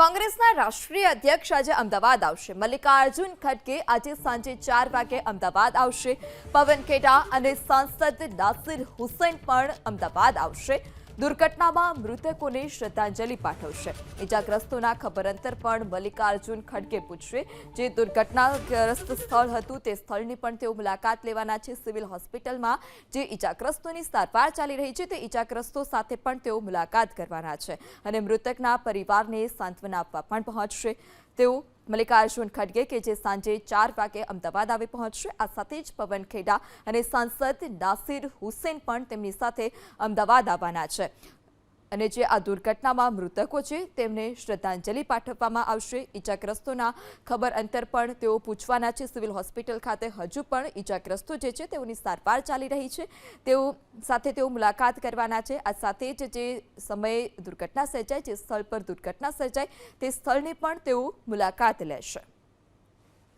કોંગ્રેસના રાષ્ટ્રીય અધ્યક્ષ આજે અમદાવાદ આવશે. મલ્લિકાર્જુન ખડગે આજે સાંજે ચાર વાગે અમદાવાદ આવશે. પવન ખેડા અને સાંસદ નાસિર હુસૈન પણ અમદાવાદ આવશે. દુર્ઘટનામાં મૃતકોને શ્રદ્ધાંજલિ પાઠવશે. ઇજાગ્રસ્તોના ખબર અંતર પણ મલ્લિકાર્જુન ખડગે પૂછશે. જે દુર્ઘટનાગ્રસ્ત સ્થળ હતું તે સ્થળની પણ તેઓ મુલાકાત લેવાના છે સિવિલ હોસ્પિટલમાં. જે ઇજાગ્રસ્તોની સારવાર ચાલી રહી છે તે ઇજાગ્રસ્તો સાથે પણ તેઓ મુલાકાત કરવાના છે અને મૃતકના પરિવારને સાંત્વના આપવા પણ પહોંચશે. તેઓ મલ્લિકાર્જુન ખડગે કે જે સાંજે ચાર વાગે અમદાવાદ આવી પહોંચશે. આ સાથે જ પવન ખેડા અને સાંસદ નાસિર હુસેન પણ તેમની સાથે અમદાવાદ આવવાના છે. અને જે આ દુર્ઘટનામાં મૃતકો છે, તેમને શ્રદ્ધાંજલિ પાઠવવામાં આવશે. ઈજાગ્રસ્તોના ખબર અંતર પણ તેઓ પૂછવાના છે. સિવિલ હોસ્પિટલ ખાતે હજુ પણ ઈજાગ્રસ્તો જે છે, તેઓની સારવાર ચાલી રહી છે. તેઓ સાથે તેઓ મુલાકાત કરવાના છે. આ સાથે જ જે સમયે દુર્ઘટના સર્જાય, જે સ્થળ પર દુર્ઘટના સર્જાય, તે સ્થળની પણ તેઓ મુલાકાત લેશે.